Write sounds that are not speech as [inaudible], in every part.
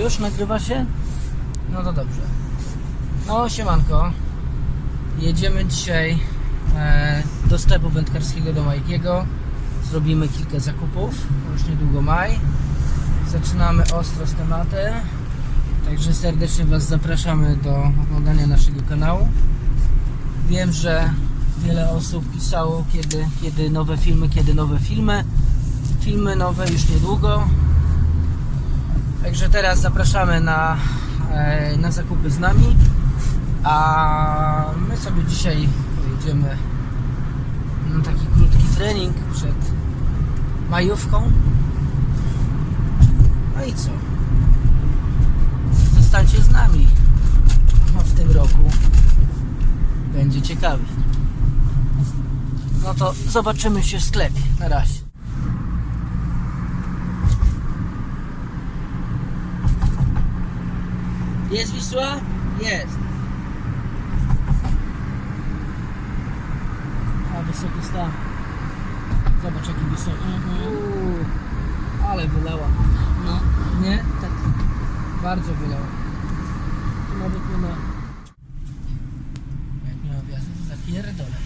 Już nagrywa się? No to dobrze. No, siemanko. Jedziemy dzisiaj e, do sklepu wędkarskiego do Majkiego. Zrobimy kilka zakupów. Już niedługo maj. Zaczynamy ostro z tematem. Także serdecznie Was zapraszamy do oglądania naszego kanału. Wiem, że wiele osób pisało, kiedy, kiedy nowe filmy, kiedy nowe filmy. Filmy nowe już niedługo. Także teraz zapraszamy na, e, na zakupy z nami. A my sobie dzisiaj pojedziemy na taki krótki trening przed majówką. No i co? Zostańcie z nami No, w tym roku. Będzie ciekawie. No to zobaczymy się w sklepie. Na razie. Jest Wisła? Jest. A wysoki stan. Zobacz jaki wysoki. Uuu, ale wylała. No, Nie? tak. Bardzo wylała. Tu nawet nie ma. Jak nie ma wjazdu, to zapierdolę.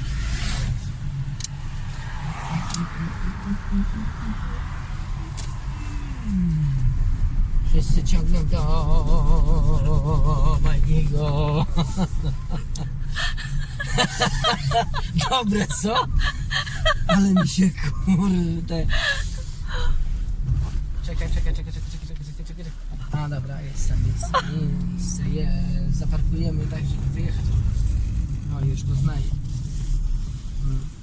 Wszyscy ciągną do Majkiego. [laughs] Dobre, co? Ale mi się kurde. Czekaj, czekaj, czekaj, czekaj, czekaj, czekaj, czekaj, czekaj. A dobra, jest tam, jest miejsce, jest. Zaparkujemy tak, żeby wyjechać. No już go znaję. Hmm.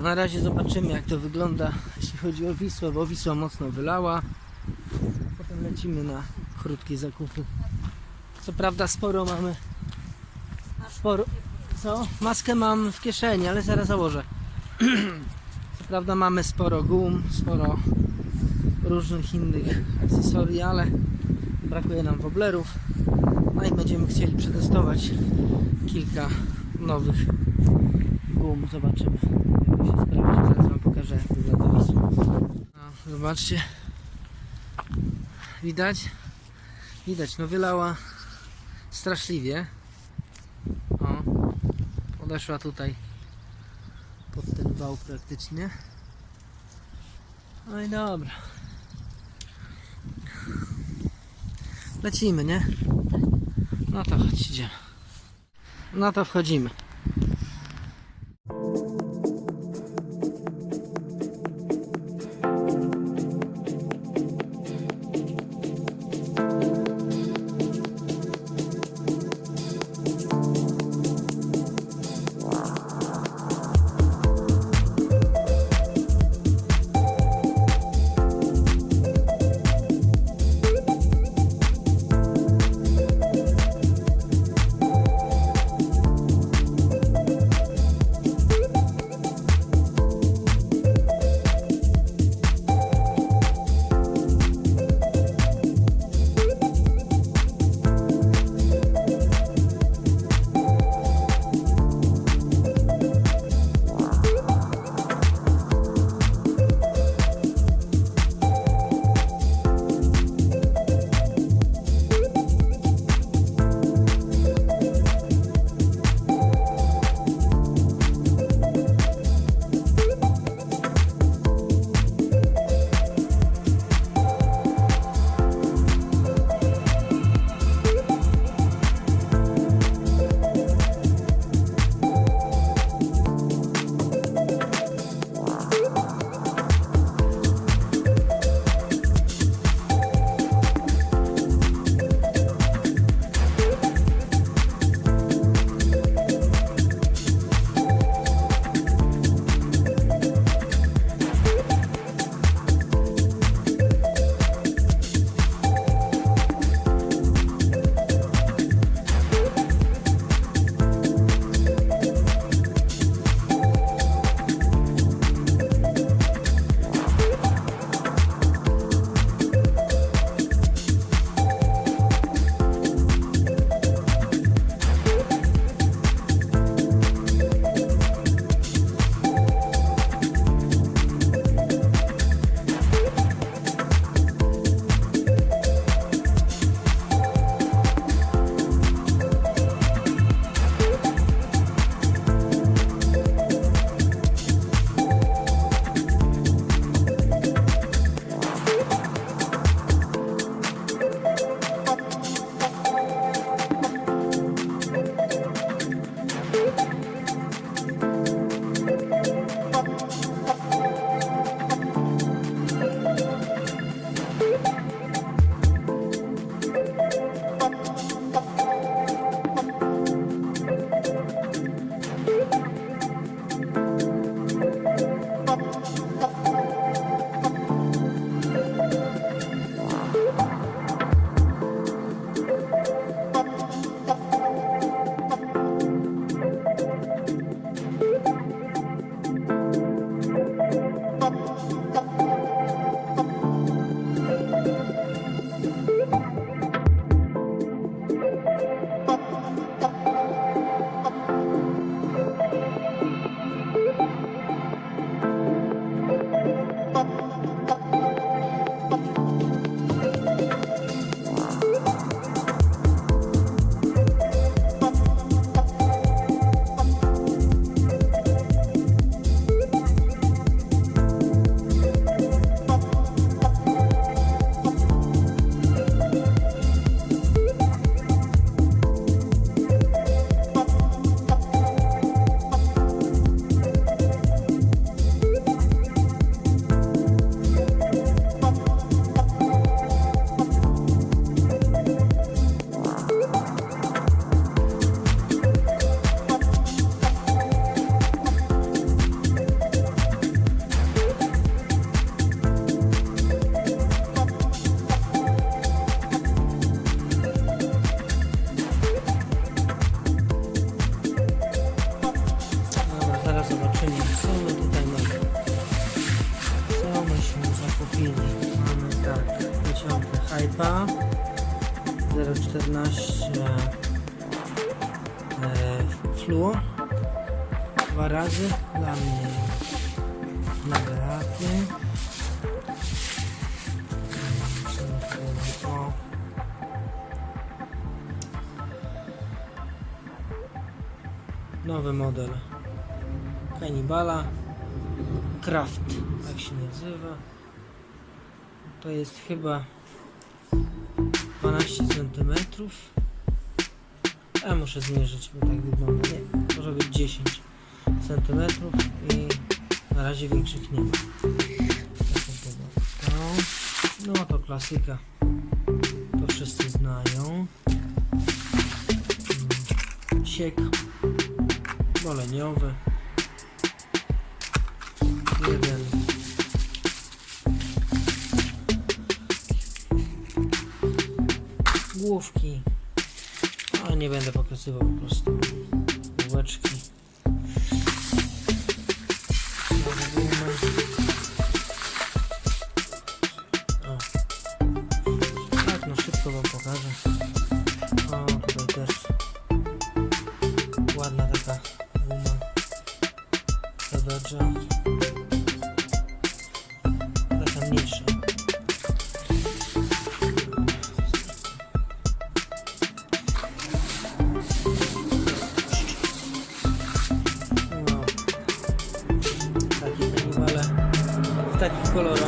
Na razie zobaczymy jak to wygląda, jeśli chodzi o Wisłę, bo Wisła mocno wylała. Potem lecimy na krótkie zakupy. Co prawda sporo mamy. Sporo. Co? Maskę mam w kieszeni, ale zaraz założę. [clears throat] Co prawda mamy sporo gum, sporo różnych innych akcesorii, ale brakuje nam woblerów. No i będziemy chcieli przetestować kilka nowych gum. Zobaczymy. Jak się sprawdzi. Zaraz wam pokażę jak wygląda. No, zobaczcie. Widać? Widać, no wylała straszliwie. O, podeszła tutaj pod ten wał praktycznie. No i dobra. Lecimy, nie? No to chodź, idziemy. No to wchodzimy. Mamy tak, wyciągę Hypa 0,14 e, Fluo dwa razy dla mnie. Nagaraty o nowy model. Cannibala Craft tak się nazywa to jest chyba 12 cm a muszę zmierzyć bo tak wygląda. Nie, może być 10 cm i na razie większych nie ma. No to klasyka. To wszyscy znają. Mm, siek goleniowy jeden główki. Ale nie będę pokazywał po prostu takich kolorach.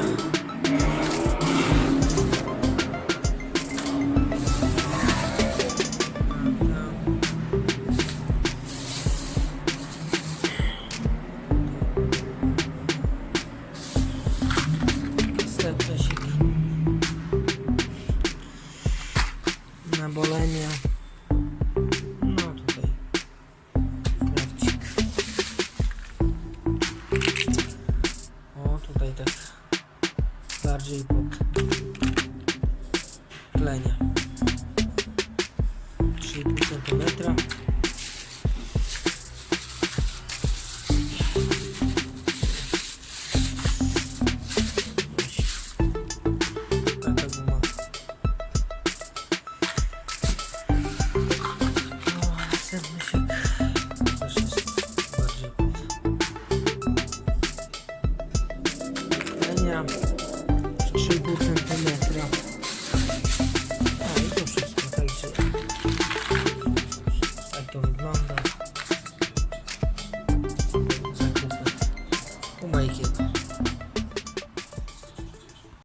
Niestety con letra.